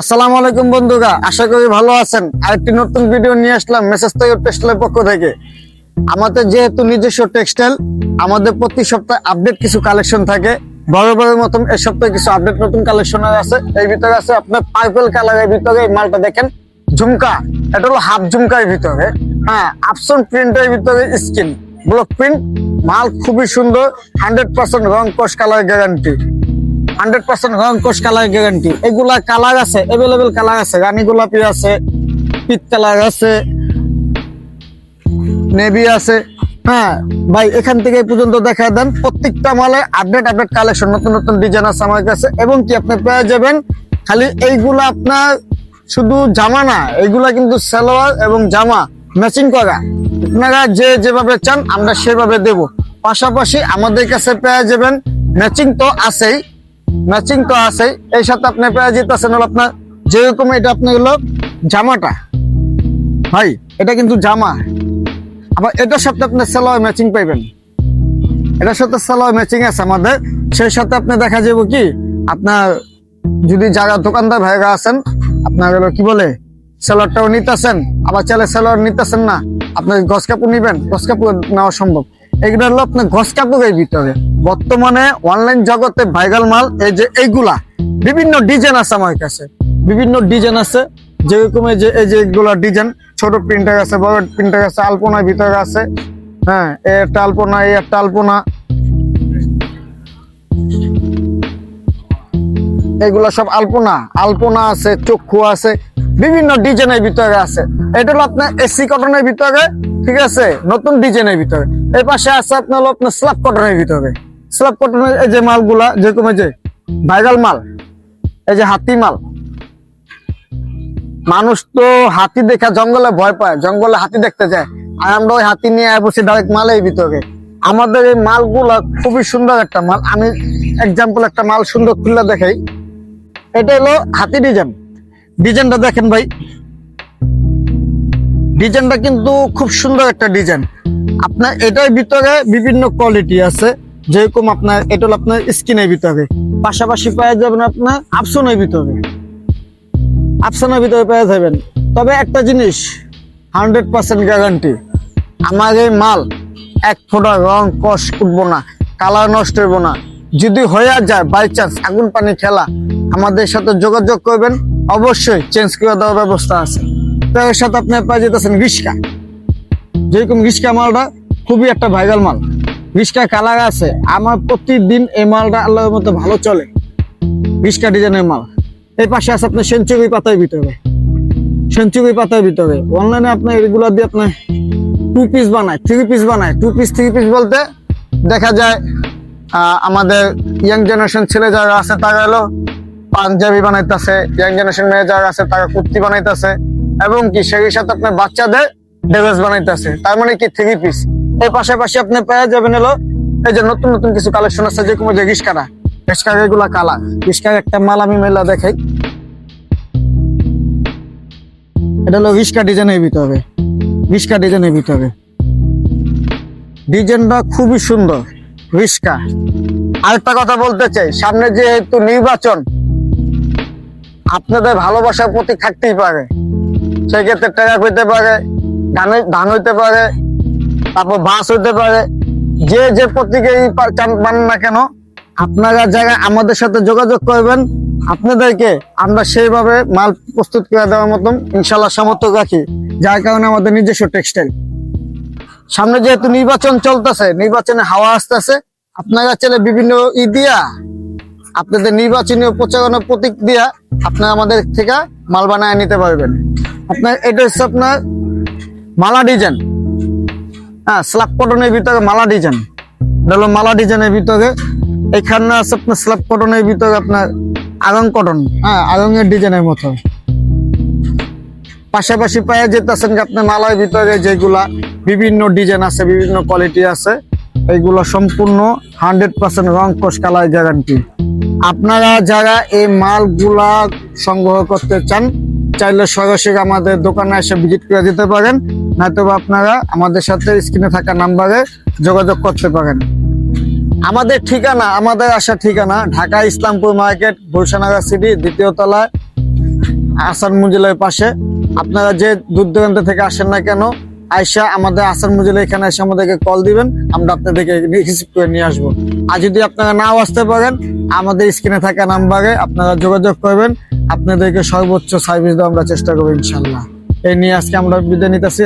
আসসালামু আলাইকুম বন্ধুরা আশা করি ভালো আছেন। আরেকটি নতুন ভিডিও নিয়ে আসলাম মেসেজ থেকে টেক্সটাইলের পক্ষ থেকে। আমাদের যেহেতু নিজস্ব টেক্সটাইল আমাদের প্রতি সপ্তাহে আপডেট কিছু কালেকশন থাকে। বড় বড় মতন এই সপ্তাহে কিছু আপডেট নতুন কালেকশন আছে। এই ভিতরে আছে আপনার পার্পল কালারের ভিতরে এই মালটা দেখেন। ঝুমকা, এটা হলো হাফ ঝুমকার ভিতরে। হ্যাঁ আপসন প্রিন্টের ভিতরে স্কিন ব্লক প্রিন্ট মাল খুবই সুন্দর হান্ড্রেড পার্সেন্ট রং কোষ কালার গ্যারান্টি হান্ড্রেড পার্সেন্ট রং কালার গ্যারান্টি। এগুলা কালার আছে এভেলেবেল কালার আছে, রানী গোলাপি আছে পিত কালার আছে নেভি আছে। হ্যাঁ ভাই, এখান থেকে পর্যন্ত দেখা দেন। প্রত্যেকটা মালে আপডেট আপডেট কালেকশন নতুন নতুন ডিজাইন আছে আমার কাছে। এবং কি আপনি পেয়ে যাবেন, খালি এইগুলা আপনার শুধু জামা না এইগুলা কিন্তু সালোয়ার এবং জামা ম্যাচিং করা। আপনারা যে যেভাবে চান, আমরা সেভাবে দেব। পাশাপাশি আমাদের কাছে পেয়ে যাবেন ম্যাচিং তো আছেই ম্যাচিং তো আছেই এই সাথে আপনি পেয়ে যেতেছেন হলো আপনার যেরকম এটা আপনার হলো জামাটা। ভাই, এটা কিন্তু জামা। আবার এটার সাথে আপনি সালোয়ার ম্যাচিং পাইবেন। এটার সাথে সালোয়ার ম্যাচিং আছে আমাদের। সেই সাথে আপনি দেখা যাবে কি, আপনার যদি যারা দোকানদার ভাইরা আছেন, আপনার হলো কি বলে, সালোয়ারটাও নিতেছেন, আবার চাইলে সালোয়ার নিতেছেন না আপনি গস কাপড় নিবেন গস কাপড় নেওয়া সম্ভব। এগুলো হলো আপনার গস কাপড়ের ভিতরে। বর্তমানে অনলাইন জগতে ভাইরাল মাল এই যে এইগুলা, বিভিন্ন ডিজাইন আছে আমার কাছে। বিভিন্ন ডিজাইন আছে, যেরকম এই যে এই যে এগুলা ডিজাইন ছোট প্রিন্টার আছে, বড় প্রিন্টার আছে, আলপনার ভিতরে আছে। হ্যাঁ এই একটা আলপনা, এই একটা আলপনা। এগুলো সব আলপনা আলপনা আছে, চক্ষু আছে বিভিন্ন ডিজাইনের ভিতরে আছে। এটা হলো আপনার এসি কটনের ভিতরে, ঠিক আছে? নতুন ডিজাইনের ভিতরে। এই পাশে আছে আপনার আপনার স্ল্যাব কটনের ভিতরে। স্ল্যাব কটনের এই যে মালগুলা, যেরকম এই যে ভাইরাল মাল, এই যে হাতি মাল। মানুষ তো হাতি দেখা জঙ্গলে ভয় পায়, জঙ্গলে হাতি দেখতে যায়। আর আমরা ওই হাতি নিয়ে বসে ডাইরেক্ট মালের ভিতরে। আমাদের এই মালগুলা খুবই সুন্দর একটা মাল। আমি এক্সাম্পল একটা মাল সুন্দর খুলে দেখাই। এটা হলো হাতি ডিজাইন। ডিজাইনটা দেখেন ভাই। ডিজাইনটা কিন্তু খুব সুন্দর একটা ডিজাইন। আপনার এটার ভিতরে বিভিন্ন কোয়ালিটি আছে। যেরকম আপনার, এটা আপনার স্কিনের ভিতরে। পাশাপাশি পাওয়া যাবেন আপনার আপসনের ভিতরে। আপসানের ভিতরে পেয়ে যাবেন। তবে একটা জিনিস হান্ড্রেড পার্সেন্ট গ্যারান্টি আমার এই মাল এক ফোঁটা রং কষ উঠবো না কালার নষ্ট হইব না। যদি হয়ে যায় বাই চান্স আগুন পানি খেলা, আমাদের সাথে যোগাযোগ করবেন। অবশ্যই চেঞ্জ করে দেওয়ার ব্যবস্থা আছে। তো এর সাথে আপনি পেয়ে যেতেছেন রিস্কা যেরকম রিস্কা মালটা খুবই একটা ভাইরাল মাল। রিস্কা কালার আছে, আমার প্রতিদিন এই মালটা আল্লাহর মতো ভালো চলে। রিস্কা ডিজাইনের মাল। এই পাশে আছে আপনার সেঞ্চুরি পাতার ভিতরে। সেঞ্চুরি পাতার ভিতরে। অনলাইনে আপনার এগুলো দিয়ে আপনার টু পিস বানায় থ্রি পিস বানায়। টু পিস থ্রি পিস বলতে দেখা যায় আমাদের ইয়াং জেনারেশন ছেলে যারা আছে, তারা হলো পাঞ্জাবি বানাইতেছে ইয়াং জেনারেশন মেয়ে যারা আছে তারা কুর্তি বানাইতেছে, এবং কি সেই সাথে আপনার বাচ্চাদের ড্রেস বানাইতেছে। তার মানে কি থ্রি পিস এর পাশাপাশি আপনি পেয়ে যাবেন হলো, এই যে নতুন নতুন কিছু কালেকশন আছে যে রিস্কারা। রিস্কার এগুলা কালা একটা মাল আমি মেলা দেখাই। এটা হলো রিস্কা ডিজাইনের ভিতরে। রিস্কা ডিজাইনের ভিতরে। ডিজাইনটা খুবই সুন্দর, রিস্কা। আরেকটা কথা বলতে চাই, সামনে যেহেতু নির্বাচন আপনাদের ভালোবাসার প্রতি থাকতেই পারে। সেক্ষেত্রে টাকা হইতে পারে, ধান হইতে পারে, তারপর বাস হইতে পারে। যে যে প্রতীকেই পান না কেন, আপনারা জায়গায় আমাদের সাথে যোগাযোগ করবেন, আপনাদেরকে আমরা সেইভাবে মাল প্রস্তুত করে দেওয়ার মতন ইনশাল্লাহ সামর্থ্য রাখি, যার কারণে আমাদের নিজস্ব টেক্সটাইল সামনে যেহেতু নির্বাচন চলতেছে, নির্বাচনে হাওয়া আসতেছে, আপনারা চাইলে বিভিন্ন ই দিয়া আপনাদের নির্বাচনী প্রচারণা প্রতীক দিয়া আপনারা আমাদের থেকে মাল বানায় নিতে পারবেন। আপনার, এটা হচ্ছে আপনার মালা ডিজাইন। হ্যাঁ স্ল্যাব কটনের ভিতরে মালা ডিজাইন। এটা মালা ডিজাইনের ভিতরে। এখানে আছে আপনার স্ল্যাব কটনের ভিতরে আপনার আরং কটন হ্যাঁ আরঙের ডিজাইনের মতো। পাশাপাশি পায়ে যেতেছেন আপনার মালার ভিতরে যেগুলা বিভিন্ন ডিজাইন আছে, বিভিন্ন কোয়ালিটি আছে এইগুলো সম্পূর্ণ হান্ড্রেড পার্সেন্ট রং কোষ কালার গ্যারান্টি আপনারা যারা এই মালগুলা সংগ্রহ করতে চান, চাইলে সরাসরি আমাদের দোকানে এসে ভিজিট করে দিতে পারেন। নয়তোবা আপনারা আমাদের সাথে স্ক্রিনে থাকা নাম্বারে যোগাযোগ করতে পারেন। আমাদের ঠিকানা, আমাদের আসার ঠিকানা, ঢাকা ইসলামপুর মার্কেট, গুলশানাগা সিটি, দ্বিতীয় তলায় আসান মুজিলের পাশে। আপনারা যে দূর দূরান্ত থেকে আসেন না কেন আয়সা আমাদের আসান মজুলে এখানে এসে আমাদেরকে কল দিবেন, আমরা আপনাদেরকে রিসিভ করে নিয়ে আসব। আর যদি আপনারা নাও আসতে পারেন, আমাদের স্ক্রিনে থাকা নাম্বারে আপনারা যোগাযোগ করবেন, আপনাদেরকে সর্বোচ্চ সার্ভিস দেওয়া আমরা চেষ্টা করব ইনশাল্লাহ। এই নিয়ে আজকে আমরা বিদায় নিতেছি।